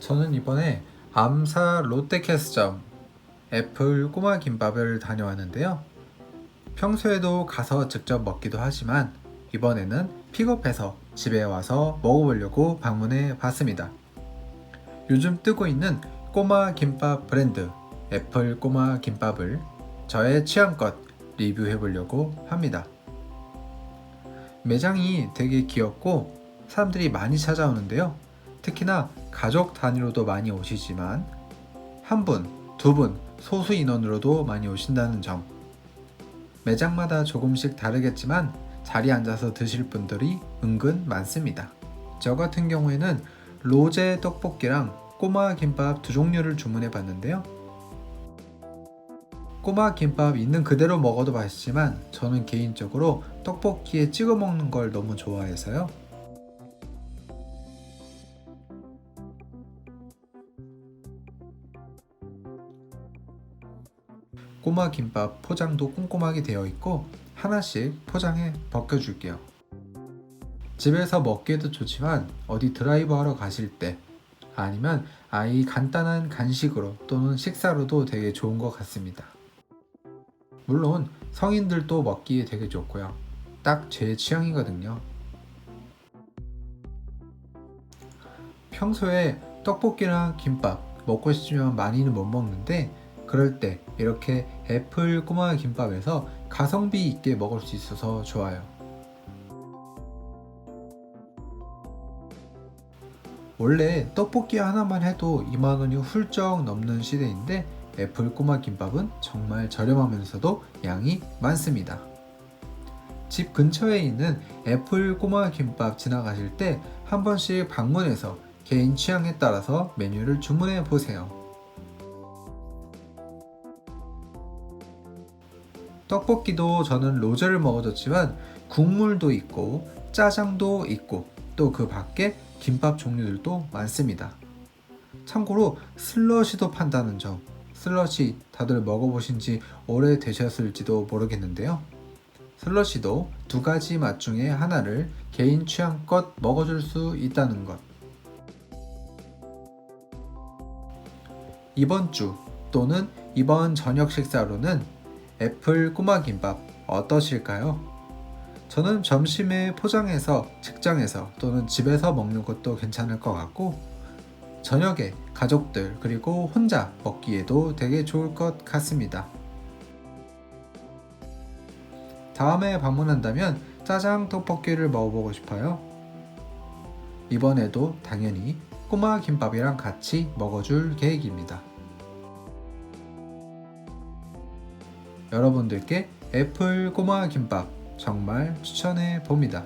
저는 이번에 암사 롯데캐스점 애플 꼬마 김밥을 다녀왔는데요. 평소에도 가서 직접 먹기도 하지만 이번에는 픽업해서 집에 와서 먹어보려고 방문해 봤습니다. 요즘 뜨고 있는 꼬마 김밥 브랜드 애플 꼬마 김밥을 저의 취향껏 리뷰해 보려고 합니다. 매장이 되게 귀엽고 사람들이 많이 찾아오는데요. 특히나 가족 단위로도 많이 오시지만 한 분, 두 분 소수 인원으로도 많이 오신다는 점. 매장마다 조금씩 다르겠지만 자리에 앉아서 드실 분들이 은근 많습니다. 저 같은 경우에는 로제 떡볶이랑 꼬마 김밥 두 종류를 주문해 봤는데요. 꼬마 김밥 있는 그대로 먹어도 맛있지만 저는 개인적으로 떡볶이에 찍어 먹는 걸 너무 좋아해서요. 꼬마 김밥 포장도 꼼꼼하게 되어 있고 하나씩 포장해 벗겨줄게요. 집에서 먹기에도 좋지만 어디 드라이브 하러 가실 때 아니면 아이 간단한 간식으로 또는 식사로도 되게 좋은 것 같습니다. 물론 성인들도 먹기에 되게 좋고요. 딱 제 취향이거든요. 평소에 떡볶이랑 김밥 먹고 싶지만 많이는 못 먹는데 그럴 때 이렇게 애플 꼬마 김밥에서 가성비 있게 먹을 수 있어서 좋아요. 원래 떡볶이 하나만 해도 2만원이 훌쩍 넘는 시대인데 애플 꼬마 김밥은 정말 저렴하면서도 양이 많습니다. 집 근처에 있는 애플 꼬마 김밥 지나가실 때 한 번씩 방문해서 개인 취향에 따라서 메뉴를 주문해 보세요. 떡볶이도 저는 로제를 먹어줬지만 국물도 있고 짜장도 있고 또 그 밖에 김밥 종류들도 많습니다. 참고로 슬러시도 판다는 점 슬러시 다들 먹어보신 지 오래 되셨을지도 모르겠는데요. 슬러시도 두 가지 맛 중에 하나를 개인 취향껏 먹어줄 수 있다는 것. 이번 주 또는 이번 저녁 식사로는 애플 꼬마 김밥 어떠실까요? 저는 점심에 포장해서 직장에서 또는 집에서 먹는 것도 괜찮을 것 같고 저녁에 가족들 그리고 혼자 먹기에도 되게 좋을 것 같습니다. 다음에 방문한다면 짜장 떡볶이를 먹어보고 싶어요. 이번에도 당연히 꼬마 김밥이랑 같이 먹어줄 계획입니다. 여러분들께 애플 꼬마 김밥 정말 추천해 봅니다.